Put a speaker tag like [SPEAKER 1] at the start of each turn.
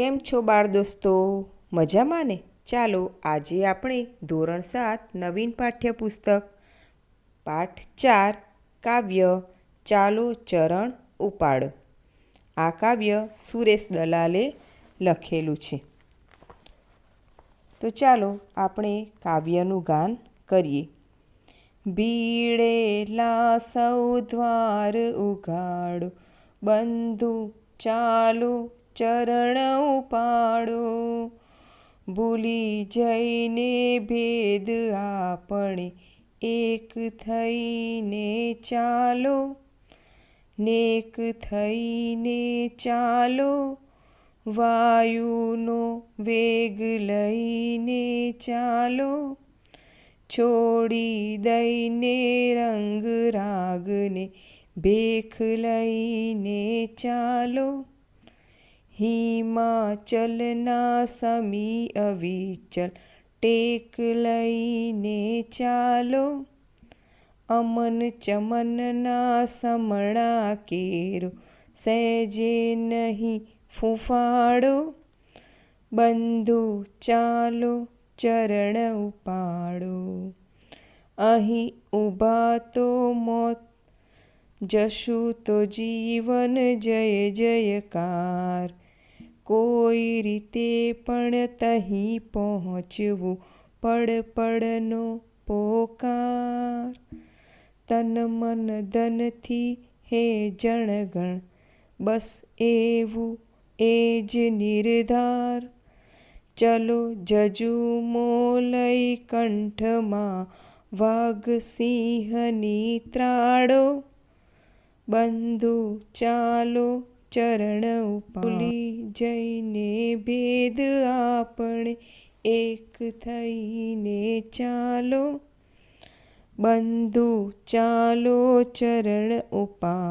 [SPEAKER 1] કેમ છો બાળ દોસ્તો? મજામાં ને? ચાલો આજે આપણે ધોરણ સાત નવીન પાઠ્યપુસ્તક, પાઠ ચાર, કાવ્ય, ચાલો ચરણ ઉપાડો. આ કાવ્ય સુરેશ દલાલે લખેલું છે. તો ચાલો આપણે કાવ્યનું ગાન કરીએ. ભીડેલા સૌ દ્વાર ઉઘાડો બંધુ ચાલો ચરણ ઉપાડો. ભૂલી જઈને ભેદ આપણે એક થઈને ચાલો. નેક થઈને ચાલો. વાયુનો વેગ લઈને ચાલો. છોડી દઈને રંગ રાગને ભેખ લઈને ચાલો. હિમાચલના સમી અવિચલ ટેક લઈને ચાલો. અમન ચમનના સમણા કેરો સહેજે નહીં ફૂફાડો. બંધુ ચાલો ચરણ ઉપાડો. અહીં ઊભા તો મોત, જશું તો જીવન જય જયકાર. કોઈ રીતે પણ તહીં પહોંચવું પડ પડનો પોકાર. તન મન ધનથી હે જણગણ, બસ એવું એ જ નિર્ધાર. ચલો જજુમો લઈ કંઠમાં વાઘ સિંહની ત્રાડો. બંધુ ચાલો ચરણ ઉપાલી જઈને ભેદ આપણે એક થઈને ચાલો. બંધુ ચાલો ચરણ ઉપા